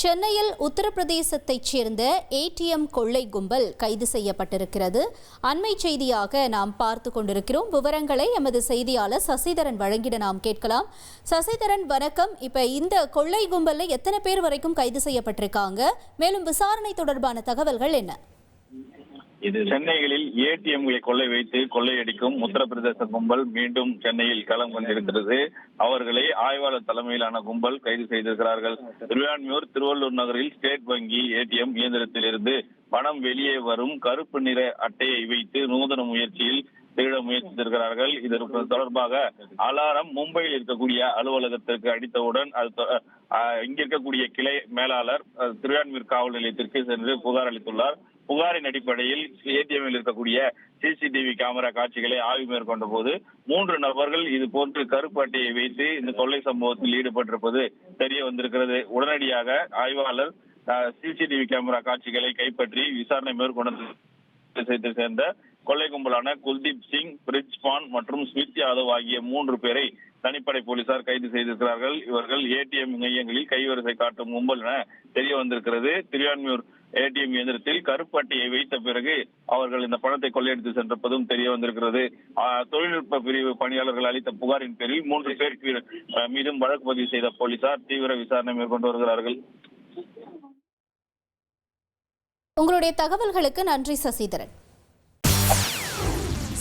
சென்னையில் உத்தரப்பிரதேசத்தைச் சேர்ந்த ஏடிஎம் கொள்ளை கும்பல் கைது செய்யப்பட்டிருக்கிறது. அண்மை செய்தியாக நாம் பார்த்து கொண்டிருக்கிறோம். விவரங்களை எமது செய்தியாளர் சசிதரன் வழங்கிட நாம் கேட்கலாம். சசிதரன் வணக்கம். இப்ப இந்த கொள்ளை கும்பல்ல எத்தனை பேர் வரைக்கும் கைது செய்யப்பட்டிருக்காங்க? மேலும் விசாரணை தொடர்பான தகவல்கள் என்ன? இது சென்னைகளில் ஏடிஎம்களை கொள்ளை வைத்து கொள்ளையடிக்கும் உத்தரப்பிரதேச கும்பல் மீண்டும் சென்னையில் களம் கொண்டிருக்கிறது. அவர்களை ஆய்வாளர் தலைமையிலான கும்பல் கைது செய்திருக்கிறார்கள். திருவான்மியூர் திருவள்ளூர் நகரில் ஸ்டேட் வங்கி ஏடிஎம் இயந்திரத்தில் இருந்து பணம் வெளியே வரும் கருப்பு நிற அட்டையை வைத்து நூதன முயற்சியில் திருட முயற்சித்திருக்கிறார்கள். இதற்கு தொடர்பாக அலாரம் மும்பையில் இருக்கக்கூடிய அலுவலகத்திற்கு அடித்தவுடன் அது இங்க இருக்கக்கூடிய கிளை மேலாளர் திருவான்மீர் காவல் நிலையத்திற்கு சென்று புகார் அளித்துள்ளார். புகாரின் அடிப்படையில் ஏடிஎம்மில் இருக்கக்கூடிய சிசிடிவி கேமரா காட்சிகளை ஆய்வு மேற்கொண்ட போது மூன்று நபர்கள் இது போன்று கருப்பு அட்டையை வைத்து இந்த கொள்ளை சம்பவத்தில் ஈடுபட்டிருப்பது தெரிய வந்திருக்கிறது. உடனடியாக ஆய்வாளர் சிசிடிவி கேமரா காட்சிகளை கைப்பற்றி விசாரணை மேற்கொண்டு சேர்ந்த கொள்ளை கும்பலான குல்தீப் சிங் பிரிஜ்பான் மற்றும் ஸ்மித் யாதவ் ஆகிய மூன்று பேரை தனிப்படை போலீசார் கைது செய்திருக்கிறார்கள். இவர்கள் ஏடிஎம் மையங்களில் கைவரிசை காட்டும் கும்பல் என தெரிய வந்திருக்கிறது. திருவான்மியூர் ஏடிஎம் இயந்திரத்தில் கருப்பு வைத்த பிறகு அவர்கள் இந்த பணத்தை கொள்ளையடித்து சென்றிருப்பதும் தெரிய வந்திருக்கிறது. தொழில்நுட்ப பிரிவு பணியாளர்கள் அளித்த புகாரின் பேரில் மூன்று பேர் மீதும் வழக்கு பதிவு செய்த போலீசார் தீவிர விசாரணை மேற்கொண்டு வருகிறார்கள். உங்களுடைய தகவல்களுக்கு நன்றி சசிதரன்.